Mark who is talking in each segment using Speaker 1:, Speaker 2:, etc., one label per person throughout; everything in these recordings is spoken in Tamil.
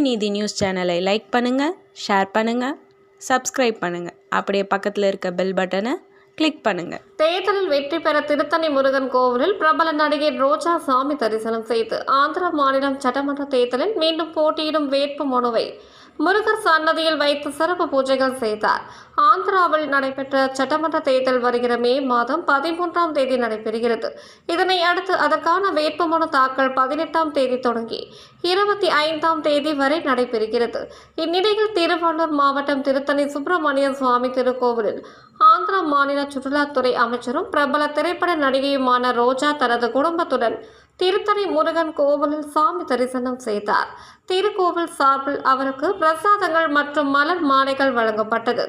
Speaker 1: நீதி நியூஸ் சேனலை லைக் பண்ணுங்கள் ஷேர் பண்ணுங்கள் சப்ஸ்கிரைப் பண்ணுங்கள் அப்படியே பக்கத்தில் இருக்க பெல் பட்டனை கிளிக் பண்ணுங்க.
Speaker 2: தேர்தலில் வெற்றி பெற திருத்தணி முருகன் கோவிலில் பிரபல நடிகை ரோஜா சாமி தரிசனம் செய்து ஆந்திர மாநிலம் சட்டமன்ற தேர்தலில் மீண்டும் போட்டியிடும் வேட்பு மனுவை முருகர் சன்னதியில் வைத்து சிறப்பு பூஜைகள் செய்தார். ஆந்திராவில் நடைபெற்ற சட்டமன்ற தேர்தல் வருகிற மே மாதம் பதிமூன்றாம் தேதி நடைபெறுகிறது. இதனை அடுத்து அதற்கான வேட்புமனு தாக்கல் பதினெட்டாம் தேதி தொடங்கி இருபத்தி ஐந்தாம் தேதி வரை நடைபெறுகிறது. இந்நிலையில் திருவள்ளூர் மாவட்டம் திருத்தணி சுப்பிரமணிய சுவாமி திருக்கோவிலில் ஆந்திர மாநில சுற்றுலாத்துறை அமைச்சரும் பிரபல திரைப்பட நடிகையுமான ரோஜா தனது குடும்பத்துடன் திருத்தணி முருகன் கோவிலில் சாமி தரிசனம் செய்தார். திருக்கோவில் சார்பில் அவருக்கு பிரசாதங்கள் மற்றும் மலர் மாலைகள் வழங்கப்பட்டது.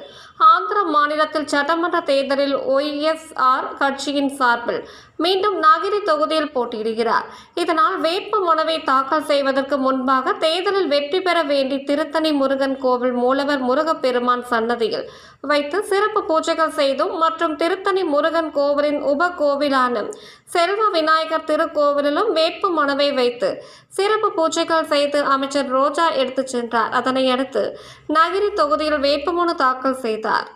Speaker 2: ஆந்திர மாநிலத்தில் சட்டமன்ற தேர்தலில் ஒய்எஸ்ஆர் கட்சியின் சார்பில் மீண்டும் நகிரி தொகுதியில் போட்டியிடுகிறார். இதனால் வேட்பு மனுவை தாக்கல் செய்வதற்கு முன்பாக தேர்தலில் வெற்றி பெற வேண்டி திருத்தணி முருகன் கோவில் மூலவர் முருகப்பெருமான் சன்னதியில் வைத்து சிறப்பு பூஜைகள் செய்தும் மற்றும் திருத்தணி முருகன் கோவிலின் உப கோவிலான செல்வ விநாயகர் திருக்கோவிலிலும் வேட்பு மனுவை வைத்து சிறப்பு பூஜைகள் செய்து அமைச்சர் ரோஜா எடுத்துச் சென்றார். அதனை அடுத்து நகிரி தொகுதியில் வேட்புமனு தாக்கல் செய்தார்.